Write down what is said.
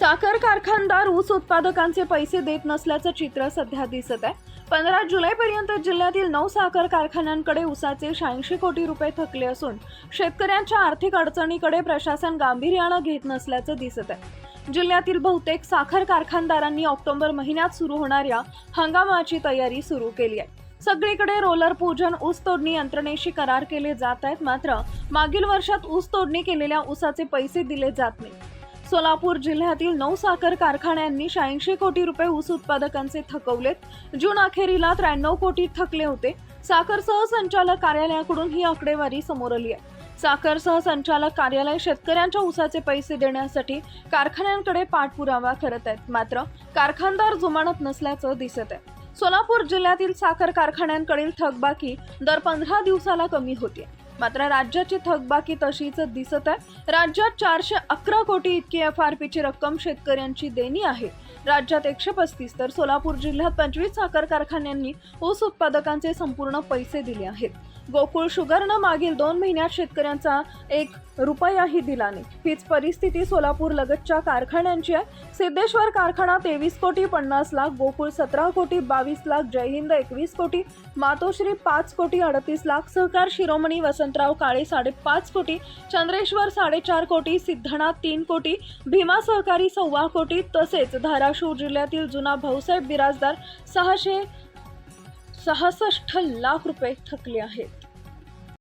साखर कारखानदार ऊस उत्पादकांचे पैसे देत नसल्याचं चित्र सध्या दिसत आहे. पंधरा जुलैपर्यंत जिल्ह्यातील नऊ साखर कारखान्यांकडे ऊसाचे शहाऐंशी कोटी रुपये थकले असून शेतकऱ्यांच्या आर्थिक अडचणीकडे प्रशासन गांभीर्यानं घेत नसल्याचं दिसत आहे. जिल्ह्यातील बहुतेक साखर कारखानदारांनी ऑक्टोबर महिन्यात सुरू होणाऱ्या हंगामाची तयारी सुरू केली आहे. सगळीकडे रोलर पूजन ऊस तोडणी यंत्रणेशी करार केले जात आहेत मात्र मागील वर्षात ऊस तोडणी केलेल्या ऊसाचे पैसे दिले जात नाही. सोलापूर जिल्ह्यातील नऊ साखर कारखान्यांनी शहाऐंशी कोटी रुपये ऊस उत्पादकांचे थकवलेत. जून अखेरीला त्र्याण्णव कोटी थकले होते. साखर सहसंचालक कार्यालयाकडून ही आकडेवारी समोर आली आहे. साखर सहसंचालक कार्यालय शेतकऱ्यांच्या ऊसाचे पैसे देण्यासाठी कारखान्यांकडे पाठपुरावा करत आहेत. मात्र कारखानदार जुमानत नसल्याचं दिसत आहे. सोलापूर जिल्ह्यातील साखर कारखान्यांकडील थकबाकी दर पंधरा दिवसाला कमी होते मात्र राज्याची थकबाकी तशीच दिसत आहे. राज्यात चारशे अकरा कोटी इतकी एफ आर पीची रक्कम शेतकऱ्यांची देणी आहे. राज्यात एकशे पस्तीस तर सोलापूर जिल्ह्यात पंचवीस साखर कारखान्यांनी ऊस उत्पादकांचे संपूर्ण पैसे दिले आहेत. गोकुळ शुगरनं मागील दोन महिन्यात शेतकऱ्यांचा एक रुपयाही दिला नाही. हीच परिस्थिती सोलापूर लगतच्या कारखान्यांची आहे. सिद्धेश्वर कारखाना तेवीस कोटी पन्नास लाख गोकुळ सतरा कोटी बावीस लाख जयहिंद एकवीस कोटी मातोश्री पाच कोटी अडतीस लाख सहकार शिरोमणी वसंतराव काळे साडेपाच कोटी चंद्रेश्वर साडेचार कोटी सिद्धनाथ तीन कोटी भीमा सहकारी सव्वा कोटी तसेच धाराशिव जिल्ह्यातील जुना भाऊसाहेब बिराजदार सहाशे सहासष्ट लाख रुपये थकले आहेत.